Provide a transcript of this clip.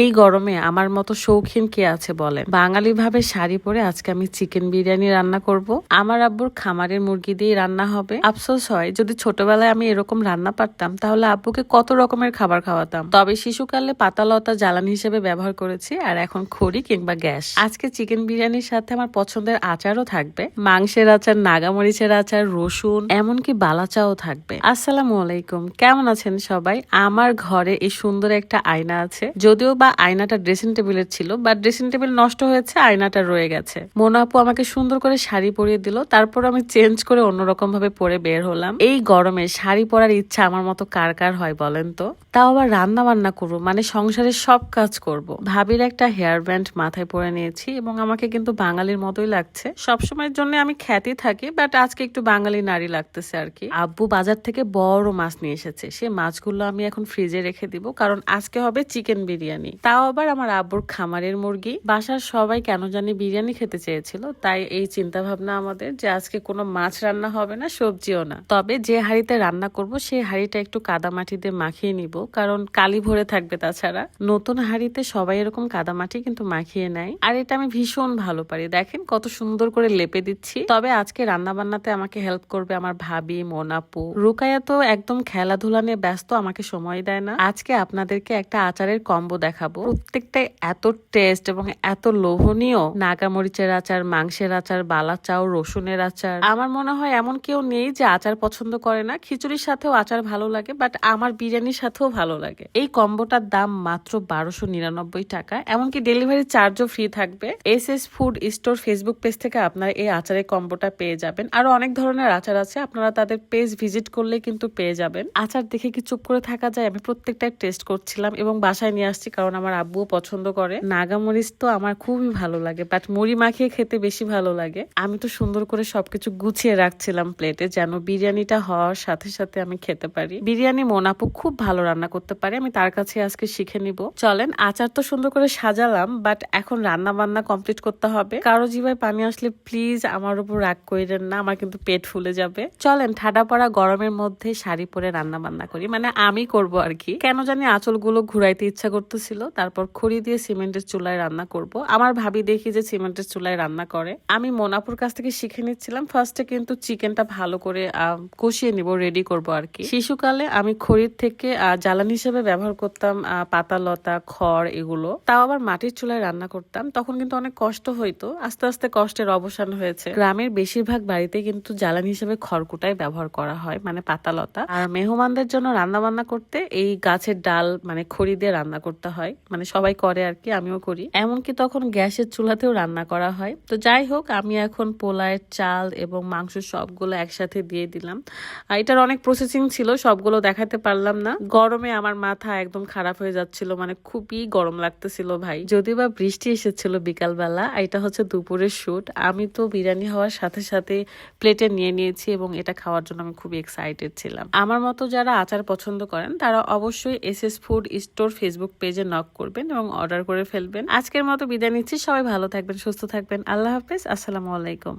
এই গরমে আমার মতো শৌখিন কে আছে বলেন? বাঙালি ভাবে শাড়ি পরে আজকে আমি চিকেন বিরিয়ানি রান্না করব। আমার আব্বুর খামারের মুরগি দিয়ে রান্না হবে। আফসোস হয়, যদি ছোটবেলায় আমি এরকম রান্না পারতাম, তাহলে আব্বুকে কত রকমের খাবার খাওয়াতাম। তবে শিশুকালে পাতালতা জ্বালানি হিসেবে ব্যবহার করেছি, আর এখন খড়ি কিংবা গ্যাস। আজকে চিকেন বিরিয়ানির সাথে আমার পছন্দের আচারও থাকবে। মাংসের আচার, নাগামরিচের আচার, রসুন, এমনকি বালাচাও থাকবে। আসসালামু আলাইকুম, কেমন আছেন সবাই? আমার ঘরে এই সুন্দর একটা আয়না আছে। যদিও বা আয়নাটা ড্রেসিং টেবিলের ছিল বা ড্রেসিং টেবিল নষ্ট হয়েছে, আয়নাটা রয়ে গেছে। মোনা আপু আমাকে সুন্দর করে শাড়ি পরিয়ে দিল, তারপর আমি চেঞ্জ করে অন্যরকম ভাবে পরে বের হলাম। এই গরমে শাড়ি পরার ইচ্ছা আমার মতো কার কার হয় বলেন তো? তাও আবার রান্না বান্না করব মানে সংসারের সব কাজ করব। ভাবির একটা হেয়ার ব্যান্ড মাথায় পরে নিয়েছি এবং আমাকে কিন্তু বাঙালির মতোই লাগছে। সবসময়ের জন্য আমি খ্যাতি থাকি বাট আজকে একটু বাঙালি নারী লাগতেছে আর কি। আব্বু বাজার থেকে বড় মাছ নিয়ে এসেছে, সে মাছগুলো আমি এখন ফ্রিজে রেখে দিব, কারণ আজকে হবে চিকেন বিরিয়ানি। তাও আবার আমার আব্বুর খামারের মুরগি। বাসার সবাই কেন জানি বিরিয়ানি খেতে চেয়েছিল, তাই এই চিন্তা ভাবনা আমাদের যে আজকে কোনো মাছ রান্না হবে না, সবজিও না। তবে যে হাঁড়িতে রান্না করব সেই হাঁড়িটা একটু কাদামাটি দিয়ে মাখিয়ে নিব, কারণ কালি ভরে থাকবে তাছাড়া। নতুন হাঁড়িতে সবাই এরকম কাদামাটি কিন্তু মাখিয়ে নেয়। আর এটা আমি ভীষণ ভালো পারি। দেখেন কত সুন্দর করে লেপে দিচ্ছি। তবে আজকে রান্না বান্নাতে আমাকে হেল্প করবে আমার ভাবি মোনাপু রুকায়া তো একদম খেলাধুলা নিয়ে ব্যস্ত, আমাকে সময় দেয় না। আজকে আপনাদেরকে একটা আচারের কম্বো দেখাবো। প্রত্যেকটাই এত টেস্ট এবং এত লোভনীয় নাগামরিচের আচার, মাংসের আচার, বালা চাও, রসুনের আচার। আমার মনে হয় এমন কেউ নেই যে আচার পছন্দ করে না। খিচুড়ির সাথেও আচার ভালো লাগে বাট আমার বিরিয়ানির সাথেও ভালো লাগে। এই কম্বোটার দাম মাত্র বারোশো নিরানব্বই টাকা। এমনকি ডেলিভারি চার্জও ফ্রি থাকবে। S S food store Facebook page থেকে আপনারা এই আচারের কম্বোটা পেয়ে যাবেন। আরও অনেক ধরনের আচার আছে, আপনারা তাদের পেজ ভিজিট করলে কিন্তু পেয়ে যাবেন। আচার দেখে কি চুপ করে থাকা যায়? আমি প্রত্যেকটা টেস্ট করছিলাম এবং বাসায় নিয়ে আসছি, কারণ আমার আব্বুও পছন্দ করে। নাগামরিচ তো আমার খুবই ভালো লাগে বাট মুড়ি মাখিয়ে খেতে বেশি ভালো লাগে। আমি তো সুন্দর করে সবকিছু গুছিয়ে রাখছিলাম প্লেটে যেন বিরিয়ানিটা হওয়ার সাথে সাথে আমি খেতে পারি। বিরিয়ানি মোনাপু খুব ভালো রান্না করতে পারে, আমি তার কাছে আজকে শিখে নিব। চলেন, আচার তো সুন্দর করে সাজালাম বাট এখন রান্না বান্না কমপ্লিট করতে হবে। কারও জিভায় পানি আসলে প্লিজ আমার উপর রাগ করিলেন না, আমার কিন্তু পেট ফুলে যাবে। চলেন, ঠাডা পড়া গরমের মধ্যে শাড়ি পরে রান্না বান্না করি মানে আমি করব আর কি। কেন জানি আঁচলগুলো ঘুরাইতে ইচ্ছা করতেছিল। তারপর খড়ি দিয়ে সিমেন্টের চুলায় রান্না করব। আমার ভাবি দেখি যে সিমেন্টের চুলায় রান্না করে। আমি মোনাপুর কাছ থেকে শিখে নিচ্ছিলাম। ফার্স্টে কিন্তু চিকেনটা ভালো করে কষিয়ে নিব রেডি করব আর কি শিশুকালে আমি খড়ির থেকে জ্বালানি হিসেবে ব্যবহার করতাম আহ, পাতা লতা খড় এগুলো। তাও আবার মাটির চুলায় রান্না করতাম। তখন কিন্তু অনেক কষ্ট হইতো। আস্তে আস্তে কষ্টের অবসান হয়েছে। গ্রামের বেশিরভাগ বাড়িতে কিন্তু জ্বালানি হিসেবে খড়কুটাই ব্যবহার করা হয় মানে পাতা লতা আর মেহমানদের জন্য রান্না বান্না করতে এই গাছের ডাল মানে খড়ি দিয়ে রান্না করতে হয়। মানে সবাই করে আর কি আমিও করি। এমনকি তখন গ্যাসের চুলাতেও রান্না করা হয়। তো যাই হোক, আমি এখন পোলায়ের চাল এবং মাংস সবগুলো একসাথে দিয়ে দিলাম। আর এটার অনেক প্রসেসিং ছিল, সবগুলো দেখাতে পারলাম না। গরমে আমার মাথা একদম খারাপ হয়ে যাচ্ছিল মানে খুবই গরম লাগতেছিল ভাই। যদিও বা বৃষ্টি এসেছিল বিকালবেলা এটা হচ্ছে দুপুরের শুট আমি তো বিরিয়ানি হওয়ার সাথে সাথে প্লেটে নিয়ে নিয়েছি এবং এটা খাওয়ার জন্য আমি খুবই এক্সাইটেড ছিলাম। আমার মতো যারা আচার পছন্দ করেন, তারা অবশ্যই S S food store Facebook পেজে নক করবেন এবং অর্ডার করে ফেলবেন। আজকের মতো বিদায় নিচ্ছি। সবাই ভালো থাকবেন, সুস্থ থাকবেন। আল্লাহ হাফেজ। আসসালামু আলাইকুম।